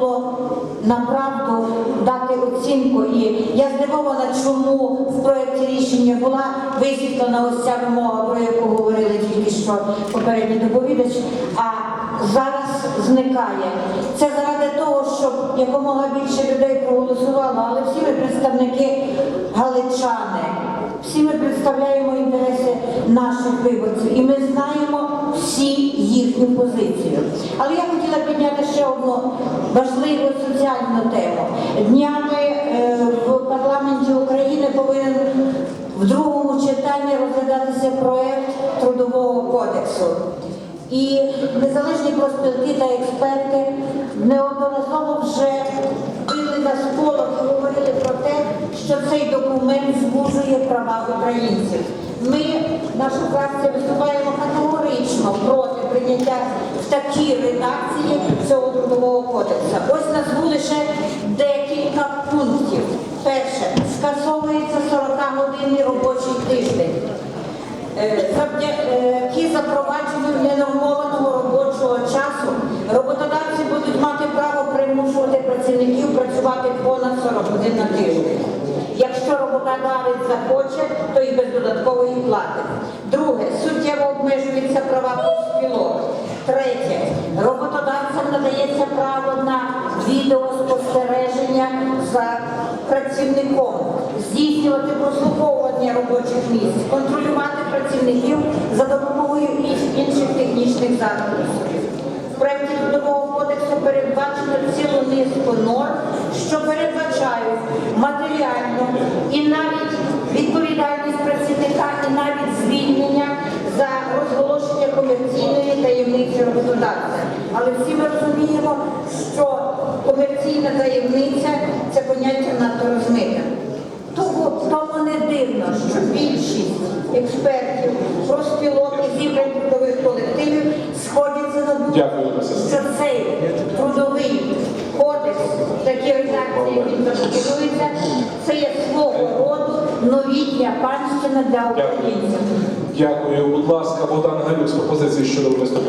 було направду дати оцінку. І я здивована, чому в проєкті рішення була висвітлена ось ця вимога, про яку говорили тільки що попередній доповідач, а зараз зникає. Це заради того, щоб якомога більше людей проголосувало, але всі ми представники галичани. Всі ми представляємо інтереси наших виборців і ми знаємо всі їхню позицію. Але я хотіла підняти ще одну важливу соціальну тему. Днями е, в парламенті України повинен в другому читанні розглядатися проект трудового кодексу. І незалежні профспілки та експерти неодноразово вже били на сполох і говорили про те, що цей документ звужує права українців. Ми, наша фракція, виступаємо категорично проти прийняття в такій редакції цього трудового кодексу. Ось назву лише декілька пунктів. Перше, скасовується 40-годинний робочий тиждень. Е, Завдяки запровадженню ненормованого робочого часу роботодавці будуть мати право примушувати працівників працювати понад 40 годин на тиждень. Якщо роботодавець захоче, то і без додаткової плати. Друге, суттєво обмежуються права профспілок. Третє, роботодавцям надається право на відеоспостереження за працівником, здійснювати прослуховування робочих місць, контролювати працівників за допомогою інших технічних засобів. В проєкті трудового кодексу передбачено цілу низку норм, що передбачають і навіть відповідальність працівника, і навіть звільнення за розголошення комерційної таємниці роботодавця. Але всі ми розуміємо, що комерційна таємниця це поняття надто розмите. Тому, не дивно, що більшість експертів, профспілок і зібрань трудових колективів сходяться на думку, що цей трудовий кодекс, такі редакції, як він новітня панщина для українців. Дякую. Будь ласка, Богдан Галюк з пропозиції щодо виступу.